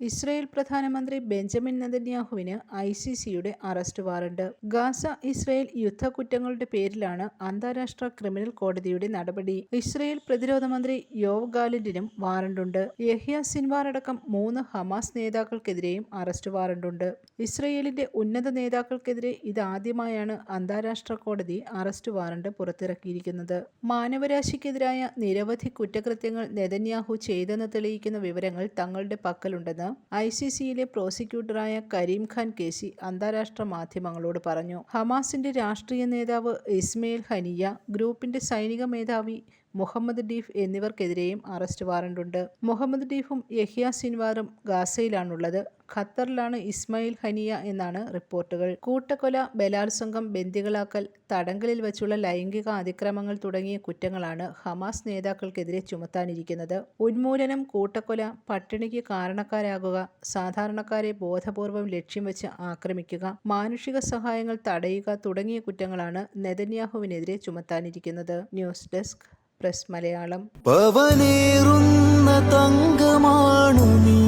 Israel പ്രധാനമന്ത്രി Benjamin നെതന്യാഹുവിന് I C സിയുടെ അറസ്റ്റ് വാറണ്ട്. ഗാസ ഇസ്രയേൽ യുദ്ധക്കുറ്റങ്ങളുടെ പേരിലാണ് അന്താരാഷ്ട്ര ക്രിമിനൽ കോടതിയുടെ നടപടി. ഇസ്രയേൽ പ്രതിരോധ മന്ത്രി യോവ് ഗാലിൻഡിനും വാറണ്ടുണ്ട്. യഹ്യ സിൻവാർ അടക്കം മൂന്ന് ഹമാസ് നേതാക്കൾക്കെതിരെയും അറസ്റ്റ് വാറണ്ടുണ്ട്. ഇസ്രയേലിന്റെ ഉന്നത നേതാക്കൾക്കെതിരെ ഇതാദ്യമായാണ് അന്താരാഷ്ട്ര കോടതി അറസ്റ്റ് വാറണ്ട് പുറത്തിറക്കിയിരിക്കുന്നത്. മാനവരാശിക്കെതിരായ നിരവധി കുറ്റകൃത്യങ്ങൾ നെതന്യാഹു ചെയ്തെന്ന് തെളിയിക്കുന്ന വിവരങ്ങൾ തങ്ങളുടെ പക്കലുണ്ടെന്ന് ഐ സി സിയിലെ പ്രോസിക്യൂട്ടറായ കരീം ഖാൻ കേസി അന്താരാഷ്ട്ര മാധ്യമങ്ങളോട് പറഞ്ഞു. ഹമാസിന്റെ രാഷ്ട്രീയ നേതാവ് ഇസ്മയിൽ ഹനിയ ഗ്രൂപ്പിന്റെ സൈനിക മേധാവി മുഹമ്മദ് ഡീഫ് എന്നിവർക്കെതിരെയും അറസ്റ്റ് വാറണ്ടുണ്ട്. മുഹമ്മദ് ഡീഫും യഹിയ സിൻവാറും ഗാസയിലാണുള്ളത്. ഖത്തറിലാണ് ഇസ്മയിൽ ഹനിയ എന്നാണ് റിപ്പോർട്ടുകൾ. കൂട്ടക്കൊല ബലാത്സംഗം ബന്ദികളാക്കൽ തടങ്കലിൽ വച്ചുള്ള ലൈംഗിക അതിക്രമങ്ങൾ തുടങ്ങിയ കുറ്റങ്ങളാണ് ഹമാസ് നേതാക്കൾക്കെതിരെ ചുമത്താനിരിക്കുന്നത്. ഉന്മൂലനം കൂട്ടക്കൊല പട്ടിണിക്ക് കാരണക്കാരാകുക സാധാരണക്കാരെ ബോധപൂർവം ലക്ഷ്യം വെച്ച് ആക്രമിക്കുക മാനുഷിക സഹായങ്ങൾ തടയുക തുടങ്ങിയ കുറ്റങ്ങളാണ് നെതന്യാഹുവിനെതിരെ ചുമത്താനിരിക്കുന്നത്. News desk press Malayalam. പവനേറുന്ന തങ്കമാണു നീ.